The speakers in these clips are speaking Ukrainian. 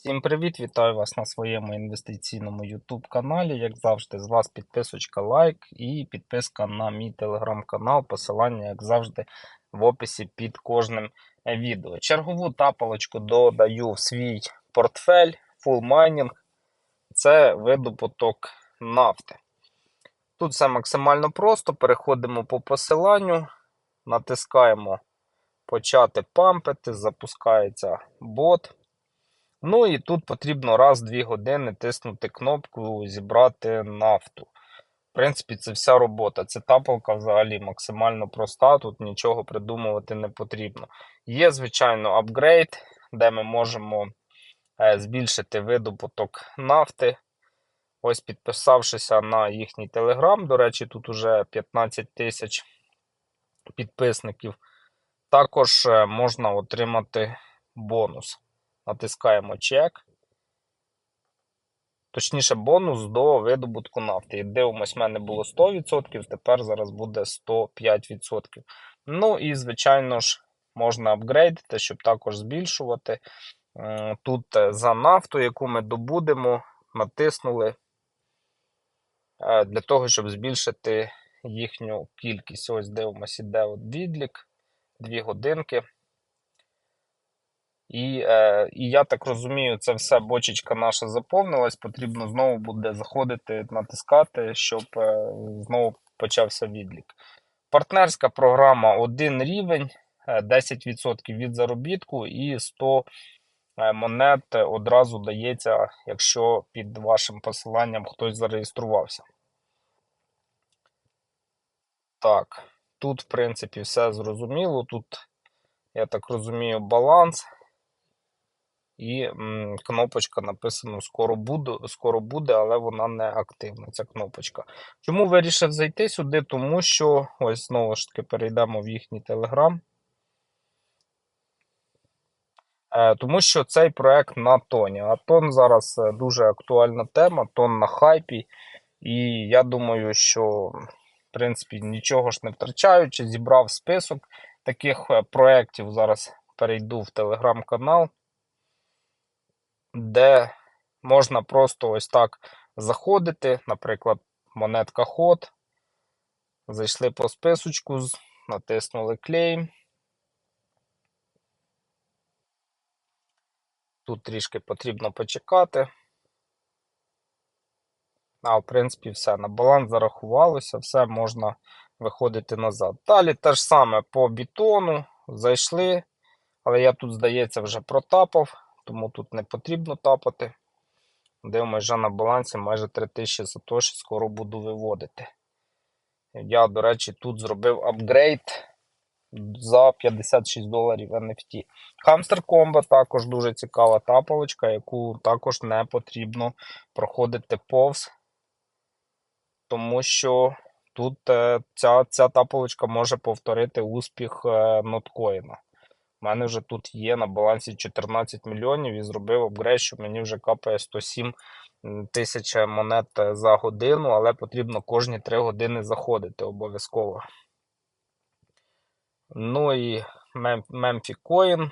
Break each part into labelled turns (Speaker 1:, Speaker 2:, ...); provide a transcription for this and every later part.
Speaker 1: Всім привіт! Вітаю вас на своєму інвестиційному YouTube каналі. Як завжди, з вас підписочка, лайк і підписка на мій телеграм-канал. Посилання, як завжди, в описі під кожним відео. Чергову тапалочку додаю в свій портфель Full Mining. Це видобуток нафти. Тут все максимально просто. Переходимо по посиланню, натискаємо почати пампити, запускається бот. Ну і тут потрібно раз-дві години тиснути кнопку Зібрати нафту. В принципі, це вся робота. Це тапалка взагалі максимально проста, тут нічого придумувати не потрібно. Є, звичайно, апгрейд, де ми можемо е, збільшити видобуток нафти. Ось підписавшися на їхній телеграм, до речі, тут уже 15 тисяч підписників. Також е, можна отримати бонус. Натискаємо чек. Точніше, бонус до видобутку нафти. І дивимось, в мене було 100%, тепер зараз буде 105%. Ну і, звичайно ж, можна апгрейдити, щоб також збільшувати. Тут е, за нафту, яку ми добудемо, натиснули е, для того, щоб збільшити їхню кількість. Ось дивимося, іде відлік, 2 годинки. І е, і я так розумію, це все бочечка наша заповнилась. Потрібно знову буде заходити, натискати, щоб е, знову почався відлік. Партнерська програма один рівень, е, 10% від заробітку і 100 е, монет одразу дається, якщо під вашим посиланням хтось зареєструвався. Так, тут, в принципі, все зрозуміло. Тут, я так розумію, баланс. І м, кнопочка написано скоро буде, скоро буде, але вона не активна. Ця кнопочка. Чому вирішив зайти сюди? Тому що ось знову ж таки перейдемо в їхній телеграм. Тому що цей проект на тоні. А тон зараз е, дуже актуальна тема, тон на хайпі. І я думаю, що в принципі нічого ж не втрачаючи, зібрав список таких е, проєктів. Зараз перейду в телеграм-канал де можна просто ось так заходити, наприклад, монетка ход. Зайшли по списочку, натиснули клейм. Тут трішки потрібно почекати. А, в принципі, все. На баланс зарахувалося, все можна виходити назад. Далі те ж саме по бетону. Зайшли, але я тут, здається, вже протапав тому тут не потрібно тапати. Дивимося, вже на балансі майже 3000 сатоші скоро буду виводити. Я, до речі, тут зробив апгрейд за 56 доларів NFT. Hamster Combo також дуже цікава тапалочка, яку також не потрібно проходити повз, тому що тут е, ця ця тапалочка може повторити успіх е, ноткоїна. У мене вже тут є на балансі 14 мільйонів і зробив апгрейд, що мені вже капає 107 тисяч монет за годину, але потрібно кожні 3 години заходити обов'язково. Ну і Memphi Coin.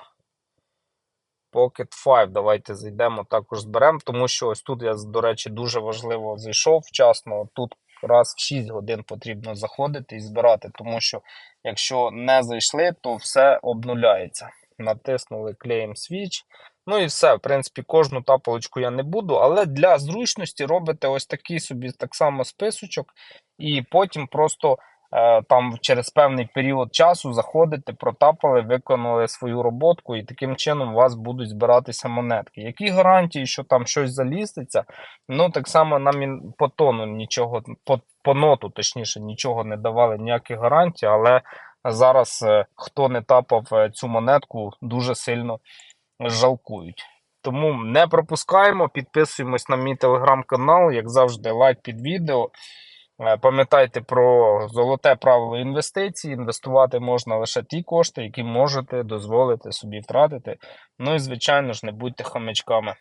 Speaker 1: Pocket 5. Давайте зайдемо також зберемо, тому що ось тут я, до речі, дуже важливо зайшов вчасно. Тут раз в 6 годин потрібно заходити і збирати, тому що якщо не зайшли, то все обнуляється. Натиснули клеєм свіч. Ну і все. В принципі, кожну тапалочку я не буду, але для зручності робите ось такий собі так само списочок, і потім просто там через певний період часу заходите, протапали, виконали свою роботку, і таким чином у вас будуть збиратися монетки. Які гарантії, що там щось заліститься? Ну, так само нам по тону нічого, по, по ноту, точніше, нічого не давали, ніяких гарантій, але зараз е, хто не тапав е, цю монетку, дуже сильно жалкують. Тому не пропускаємо, підписуємось на мій телеграм-канал, як завжди, лайк під відео. Е, пам'ятайте про золоте правило інвестицій. Інвестувати можна лише ті кошти, які можете дозволити собі втратити. Ну і, звичайно ж, не будьте хомячками.